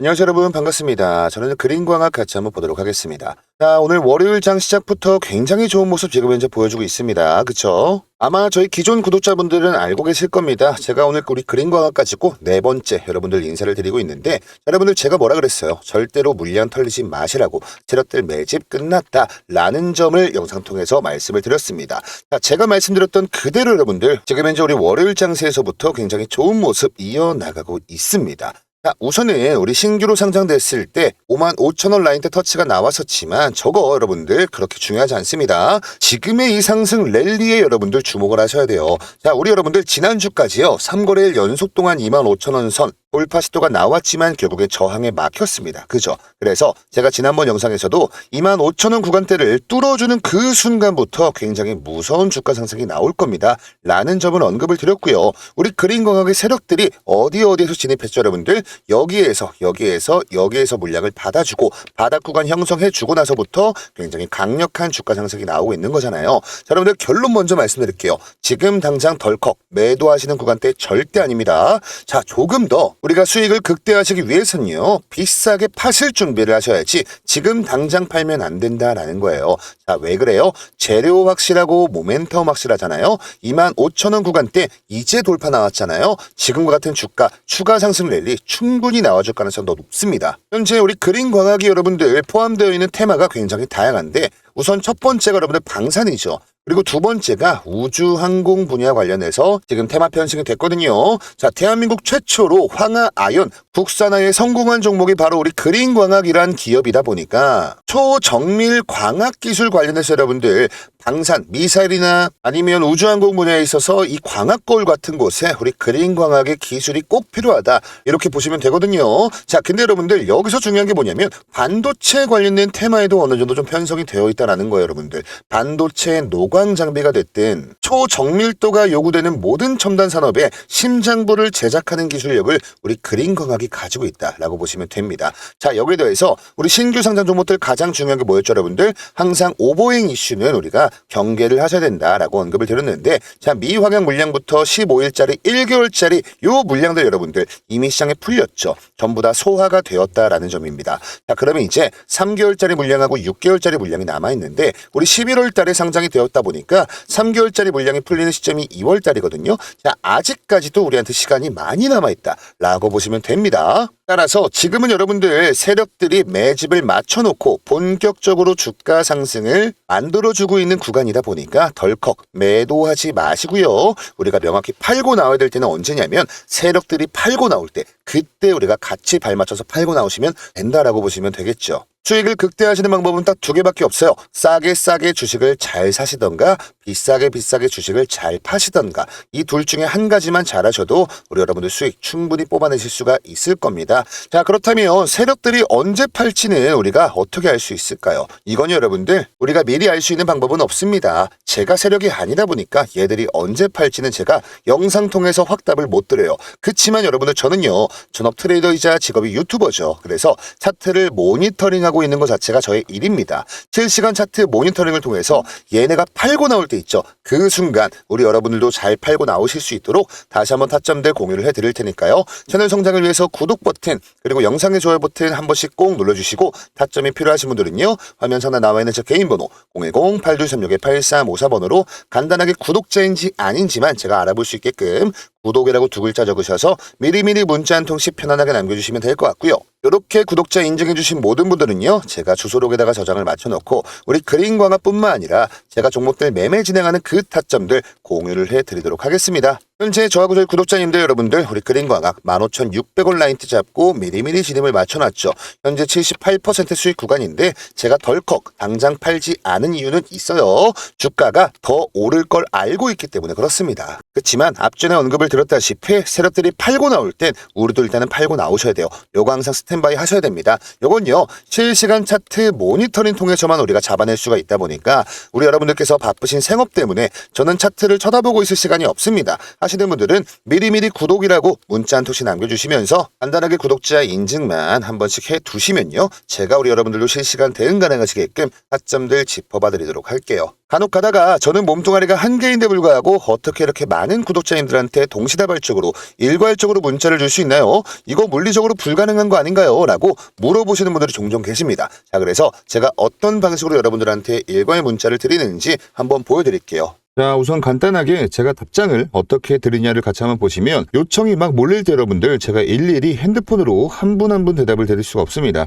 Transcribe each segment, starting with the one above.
안녕하세요 여러분 반갑습니다. 저는 그린광학 같이 한번 보도록 하겠습니다. 자 오늘 월요일 장 시작부터 굉장히 좋은 모습 지금 현재 보여주고 있습니다. 그쵸? 아마 저희 기존 구독자분들은 알고 계실 겁니다. 제가 오늘 우리 그린광학 가지고 네 번째 여러분들 인사를 드리고 있는데 여러분들 제가 뭐라 그랬어요? 절대로 물량 털리지 마시라고 체력들 매집 끝났다 라는 점을 영상 통해서 말씀을 드렸습니다. 자 제가 말씀드렸던 그대로 여러분들 지금 현재 우리 월요일 장세에서부터 굉장히 좋은 모습 이어나가고 있습니다. 자, 우선은 우리 신규로 상장됐을 때 5만 5천 원 라인대 터치가 나왔었지만 저거 여러분들 그렇게 중요하지 않습니다. 지금의 이 상승 랠리에 여러분들 주목을 하셔야 돼요. 자, 우리 여러분들 지난주까지요. 3거래일 연속 동안 2만 5천 원 선 돌파 시도가 나왔지만 결국에 저항에 막혔습니다. 그죠? 그래서 제가 지난번 영상에서도 2만 5천 원 구간대를 뚫어주는 그 순간부터 굉장히 무서운 주가 상승이 나올 겁니다. 라는 점을 언급을 드렸고요. 우리 그린광학의 세력들이 어디 어디에서 진입했죠 여러분들? 여기에서 여기에서 여기에서 물량을 받아주고 바닥 구간 형성해주고 나서부터 굉장히 강력한 주가 상승이 나오고 있는 거잖아요. 자 여러분들 결론 먼저 말씀드릴게요. 지금 당장 덜컥 매도하시는 구간대 절대 아닙니다. 자 조금 더 우리가 수익을 극대화하시기 위해서는요 비싸게 파실 준비를 하셔야지 지금 당장 팔면 안 된다라는 거예요. 자 왜 그래요? 재료 확실하고 모멘텀 확실하잖아요. 2만 5천 원 구간대 이제 돌파 나왔잖아요. 지금과 같은 주가 추가 상승 랠리 충분히 나와줄 가능성 더 높습니다. 현재 우리 그린 광학이 여러분들 포함되어 있는 테마가 굉장히 다양한데 우선 첫 번째가 여러분들 방산이죠. 그리고 두 번째가 우주 항공 분야 관련해서 지금 테마 편승이 됐거든요. 자, 대한민국 최초로 황하 아연 국산화에 성공한 종목이 바로 우리 그린광학이란 기업이다 보니까 초정밀 광학 기술 관련해서 여러분들 방산, 미사일이나 아니면 우주항공 분야에 있어서 이 광학 거울 같은 곳에 우리 그린광학의 기술이 꼭 필요하다. 이렇게 보시면 되거든요. 자, 근데 여러분들 여기서 중요한 게 뭐냐면 반도체 관련된 테마에도 어느 정도 좀 편성이 되어 있다라는 거예요, 여러분들. 반도체 노광 장비가 됐든 초정밀도가 요구되는 모든 첨단 산업에 심장부를 제작하는 기술력을 우리 그린광학이 가지고 있다라고 보시면 됩니다. 자, 여기에 대해서 우리 신규 상장 종목들 가장 중요한 게 뭐였죠, 여러분들? 항상 오버행 이슈는 우리가 경계를 하셔야 된다라고 언급을 드렸는데 자 미환경 물량부터 15일짜리 1개월짜리 요 물량들 여러분들 이미 시장에 풀렸죠. 전부 다 소화가 되었다라는 점입니다. 자 그러면 이제 3개월짜리 물량하고 6개월짜리 물량이 남아 있는데 우리 11월 달에 상장이 되었다 보니까 3개월짜리 물량이 풀리는 시점이 2월 달이거든요. 자 아직까지도 우리한테 시간이 많이 남아 있다라고 보시면 됩니다. 따라서 지금은 여러분들 세력들이 매집을 맞춰놓고 본격적으로 주가 상승을 만들어주고 있는 구간이다 보니까 덜컥 매도하지 마시고요. 우리가 명확히 팔고 나와야 될 때는 언제냐면 세력들이 팔고 나올 때 그때 우리가 같이 발맞춰서 팔고 나오시면 된다라고 보시면 되겠죠. 수익을 극대화하시는 방법은 딱 두 개밖에 없어요. 싸게 싸게 주식을 잘 사시던가 비싸게 비싸게 주식을 잘 파시던가 이 둘 중에 한 가지만 잘하셔도 우리 여러분들 수익 충분히 뽑아내실 수가 있을 겁니다. 자 그렇다면 세력들이 언제 팔지는 우리가 어떻게 알 수 있을까요? 이건 여러분들 우리가 미리 알 수 있는 방법은 없습니다. 제가 세력이 아니다 보니까 얘들이 언제 팔지는 제가 영상 통해서 확답을 못 드려요. 그치만 여러분들 저는요 전업 트레이더이자 직업이 유튜버죠. 그래서 차트를 모니터링하고 있는 것 자체가 저의 일입니다. 실시간 차트 모니터링을 통해서 얘네가 팔고 나올 때 있죠. 그 순간 우리 여러분들도 잘 팔고 나오실 수 있도록 다시 한번 타점들 공유를 해드릴 테니까요. 채널 성장을 위해서 구독 버튼 그리고 영상의 좋아요 버튼 한 번씩 꼭 눌러주시고 타점이 필요하신 분들은요. 화면 상단 나와 있는 제 개인 번호 010-8236-8354번으로 간단하게 구독자인지 아닌지만 제가 알아볼 수 있게끔 구독이라고 두 글자 적으셔서 미리미리 문자 한 통씩 편안하게 남겨주시면 될 것 같고요. 이렇게 구독자 인증해주신 모든 분들은요, 제가 주소록에다가 저장을 맞춰놓고 우리 그린 광화뿐만 아니라 제가 종목들 매매 진행하는 그 타점들 공유를 해드리도록 하겠습니다. 현재 저하고 저희 구독자님들 여러분들 우리 그린 광학 15,600원 라인트 잡고 미리미리 진입을 맞춰놨죠. 현재 78% 수익 구간인데 제가 덜컥 당장 팔지 않은 이유는 있어요. 주가가 더 오를 걸 알고 있기 때문에 그렇습니다. 그렇지만 앞전에 언급을 드렸다시피 세력들이 팔고 나올 땐 우리도 일단은 팔고 나오셔야 돼요. 요거 항상 스탠바이 하셔야 됩니다. 요건요 실시간 차트 모니터링 통해서만 우리가 잡아낼 수가 있다 보니까 우리 여러분들께서 바쁘신 생업 때문에 저는 차트를 쳐다보고 있을 시간이 없습니다. 하시는 분들은 미리미리 구독이라고 문자 한 통씩 남겨주시면서 간단하게 구독자 인증만 한 번씩 해 두시면요. 제가 우리 여러분들도 실시간 대응 가능하시게끔 타점들 짚어봐 드리도록 할게요. 간혹 가다가 저는 몸뚱아리가 한 개인데 불구하고 어떻게 이렇게 많은 구독자님들한테 동시다발적으로 일괄적으로 문자를 줄 수 있나요? 이거 물리적으로 불가능한 거 아닌가요? 라고 물어보시는 분들이 종종 계십니다. 자, 그래서 제가 어떤 방식으로 여러분들한테 일괄 문자를 드리는지 한번 보여드릴게요. 자, 우선 간단하게 제가 답장을 어떻게 드리냐를 같이 한번 보시면 요청이 막 몰릴 때 여러분들 제가 일일이 핸드폰으로 한 분 한분 대답을 드릴 수가 없습니다.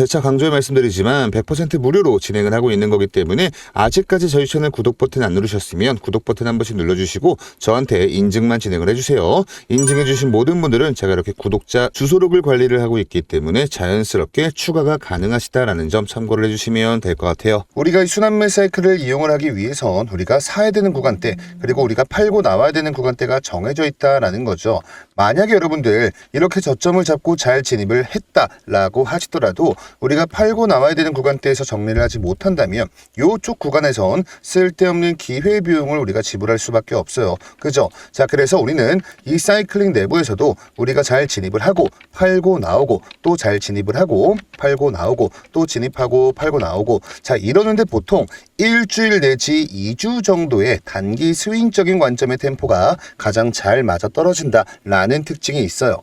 재차 강조해 말씀드리지만 100% 무료로 진행을 하고 있는 거기 때문에 아직까지 저희 채널 구독 버튼 안 누르셨으면 구독 버튼 한 번씩 눌러주시고 저한테 인증만 진행을 해주세요. 인증해주신 모든 분들은 제가 이렇게 구독자 주소록을 관리를 하고 있기 때문에 자연스럽게 추가가 가능하시다라는 점 참고를 해주시면 될 것 같아요. 우리가 이 순환매 사이클을 이용을 하기 위해선 우리가 사야 되는 구간대 그리고 우리가 팔고 나와야 되는 구간대가 정해져 있다라는 거죠. 만약에 여러분들 이렇게 저점을 잡고 잘 진입을 했다라고 하시더라도 우리가 팔고 나와야 되는 구간대에서 정리를 하지 못한다면 요쪽 구간에선 쓸데없는 기회 비용을 우리가 지불할 수밖에 없어요. 그죠? 자, 그래서 우리는 이 사이클링 내부에서도 우리가 잘 진입을 하고 팔고 나오고 또 잘 진입을 하고 팔고 나오고 또 진입하고 팔고 나오고 자, 이러는데 보통 일주일 내지 2주 정도의 단기 스윙적인 관점의 템포가 가장 잘 맞아 떨어진다라는 특징이 있어요.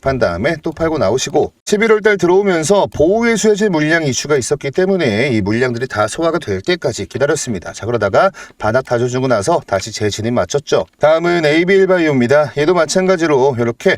한 다음에 또 팔고 나오시고 11월 달 들어오면서 보호의 수혜제 물량 이슈가 있었기 때문에 이 물량들이 다 소화가 될 때까지 기다렸습니다. 자, 그러다가 바닥 다져주고 나서 다시 재진입 맞췄죠. 다음은 AB일바이오입니다. 얘도 마찬가지로 이렇게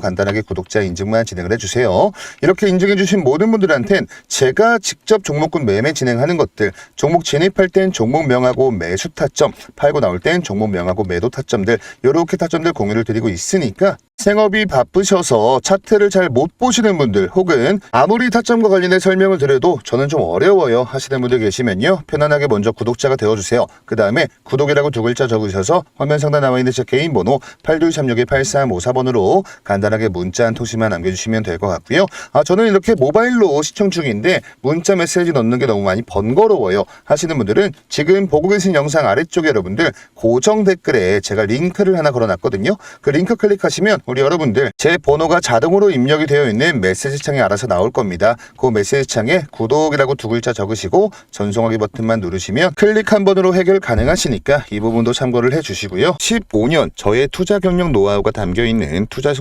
간단하게 구독자 인증만 진행을 해주세요. 이렇게 인증해주신 모든 분들한텐 제가 직접 종목군 매매 진행하는 것들, 종목 진입할 땐 종목 명하고 매수 타점, 팔고 나올 땐 종목 명하고 매도 타점들, 이렇게 타점들 공유를 드리고 있으니까 생업이 바쁘셔서 차트를 잘 못 보시는 분들 혹은 아무리 타점과 관련해 설명을 드려도 저는 좀 어려워요 하시는 분들 계시면요 편안하게 먼저 구독자가 되어주세요 그 다음에 구독이라고 두 글자 적으셔서 화면 상단 나와 있는 제 개인 번호 8236-8354번으로 간단하게 문자 한 통신만 남겨주시면 될 것 같고요 아 저는 이렇게 모바일로 시청 중인데 문자 메시지 넣는 게 너무 많이 번거로워요 하시는 분들은 지금 보고 계신 영상 아래쪽에 여러분들 고정 댓글에 제가 링크를 하나 걸어놨거든요 그 링크 클릭하시면 우리 여러분들 제 번호가 자동으로 입력이 되어 있는 메시지 창에 알아서 나올 겁니다. 그 메시지 창에 구독이라고 두 글자 적으시고 전송하기 버튼만 누르시면 클릭 한 번으로 해결 가능하시니까 이 부분도 참고를 해주시고요. 15년 저의 투자 경력 노하우가 담겨 있는 투자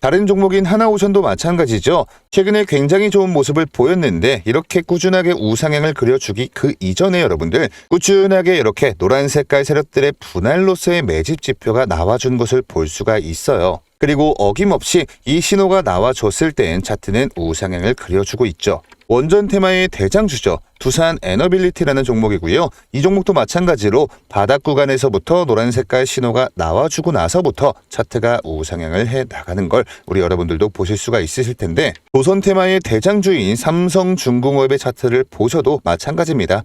다른 종목인 하나오션도 마찬가지죠. 최근에 굉장히 좋은 모습을 보였는데 이렇게 꾸준하게 우상향을 그려주기 그 이전에 여러분들 꾸준하게 이렇게 노란 색깔 세력들의 분할로서의 매집 지표가 나와준 것을 볼 수가 있어요. 그리고 어김없이 이 신호가 나와줬을 땐 차트는 우상향을 그려주고 있죠. 원전 테마의 대장주죠. 두산 에너빌리티라는 종목이고요. 이 종목도 마찬가지로 바닥 구간에서부터 노란 색깔 신호가 나와주고 나서부터 차트가 우상향을 해 나가는 걸 우리 여러분들도 보실 수가 있으실 텐데 조선 테마의 대장주인 삼성중공업의 차트를 보셔도 마찬가지입니다.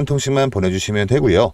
통씩만 보내주시면 되고요.